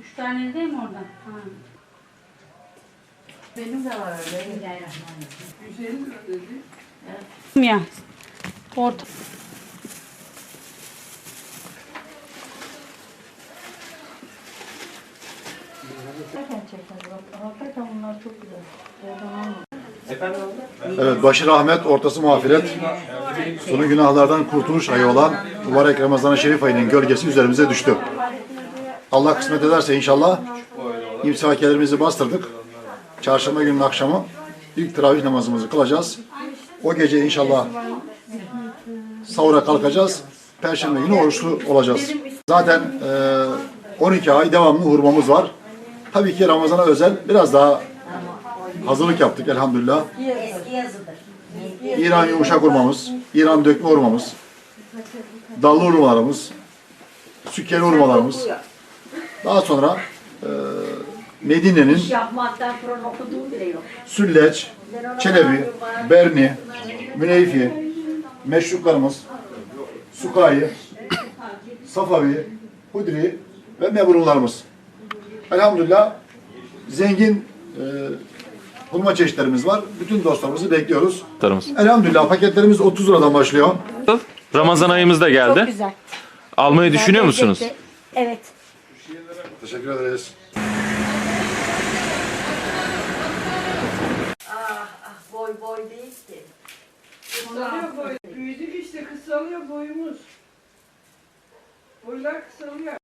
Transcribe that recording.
Üç tane değil mi oradan? Ha. Benim de var öyle. Bismillahirrahmanirrahim. 150 lira dedi. Ya. Orta. Çekmedi. Bak, Hakikaten bunlar çok güzel. Oradan alma. Evet, başı rahmet, ortası mağfiret, sonu günahlardan kurtuluş ayı olan mübarek Ramazan-ı Şerif ayının gölgesi üzerimize düştü. Allah kısmet ederse inşallah imsakilerimizi bastırdık. Çarşamba günün akşamı ilk teravih namazımızı kılacağız. O gece inşallah sahura kalkacağız. Perşembe günü oruçlu olacağız. Zaten e, 12 ay devamlı hurmamız var. Tabii ki Ramazan'a özel biraz daha hazırlık yaptık elhamdülillah. İran yumuşak hurmamız, İran dökme hurmamız, dallı hurmalarımız, sükkeli hurmalarımız. Daha sonra e, Medine'nin Yapmaktan sonra okuduğum bile yok. Sülleç, Çelebi, Berni, Müneyfi, meşruplarımız, Sukayi, Safavi, Hudri ve mebrunlarımız. Elhamdülillah zengin e, hurma çeşitlerimiz var. Bütün dostlarımızı bekliyoruz. Tarımız. Elhamdülillah paketlerimiz 30 liradan başlıyor. Ramazan ayımız da geldi. Çok güzel. Almayı düşünüyor musunuz? Evet. Teşekkür ederiz. Ah ah boy boy değil ki. Kısalıyor boy. Büyüdük işte kısalıyor boyumuz. Boylar kısalıyor.